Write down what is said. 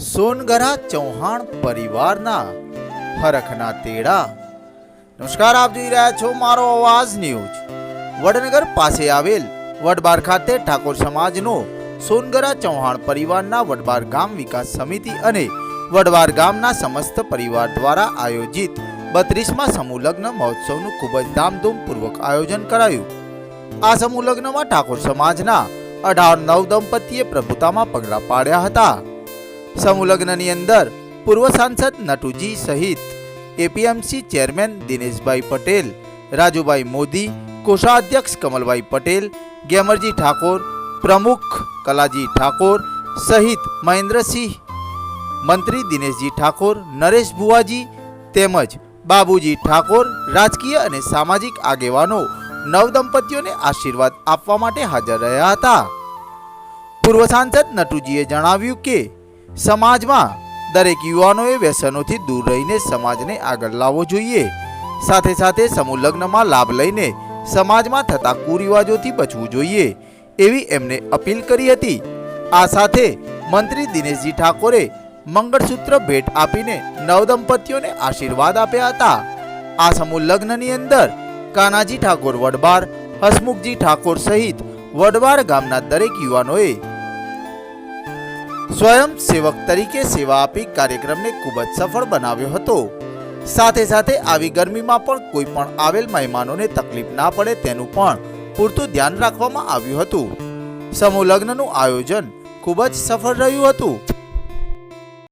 સોનગરા ચૌહાણ પરિવારના હરખના તેડા. નમસ્કાર, આપ જોઈ રહ્યા છો મારો અવાજ ન્યૂઝ. વડનગર પાસે આવેલ વડબાર ખાતે ઠાકોર સમાજનો સોનગરા ચૌહાણ પરિવારના વડબાર ગામ વિકાસ સમિતિ અને વડબાર ગામના સમસ્ત પરિવાર દ્વારા આયોજિત બત્રીસમાં સમૂહ લગ્ન મહોત્સવનું ખૂબ જ ધામધૂમપૂર્વક આયોજન કરાયું. આ સમૂહ લગ્નમાં ઠાકોર સમાજના અઢાર નવ દંપતીએ પ્રભુતામાં પગલાં પાડ્યા હતા. સમૂહ લગ્નની અંદર પૂર્વ સાંસદ નટુજી સહિત એપીએમસી ચેરમેન દિનેશભાઈ પટેલ, રાજુભાઈ મોદી, કોષાધ્યક્ષ કમલભાઈ પટેલ, ગેમરજી ઠાકોર, પ્રમુખ કલાજી ઠાકોર સહિત મહેન્દ્રસિંહ, મંત્રી દિનેશજી ઠાકોર, નરેશ ભુવાજી તેમજ બાબુજી ઠાકોર, રાજકીય અને સામાજિક આગેવાનો, નવદંપતીઓને આશીર્વાદ આપવા માટે હાજર રહ્યા હતા. પૂર્વ સાંસદ નટુજીએ જણાવ્યું કે સમાજમાં દરેક યુવાનોએ વ્યસનોથી દૂર રહીને સમાજને આગળ લાવવો જોઈએ. સાથે સાથે સમૂહ લગ્નમાં લાભ લઈને સમાજમાં થતા કુરિવાજોથી બચવું જોઈએ એવી એમને અપીલ કરી હતી. આ સાથે મંત્રી દિનેશજી ઠાકોરે મંગળસૂત્ર ભેટ આપીને નવદંપતીઓને આશીર્વાદ આપ્યા હતા. આ સમૂહ લગ્નની અંદર કાનાજી ઠાકોર વડબાર, હસમુખજી ઠાકોર સહિત વડવાડ ગામના દરેક યુવાનોએ સ્વયં સેવક તરીકે સેવા આપી કાર્યક્રમને ખૂબ જ સફળ બનાવ્યો હતો. સાથે સાથે આવી ગરમીમાં પણ કોઈ પણ આવેલ મહેમાનોને તકલીફ ના પડે તેનું પણ પૂરતું ધ્યાન રાખવામાં આવ્યું હતું. સમૂહ લગ્નનું આયોજન ખૂબ જ સફળ રહ્યું હતું.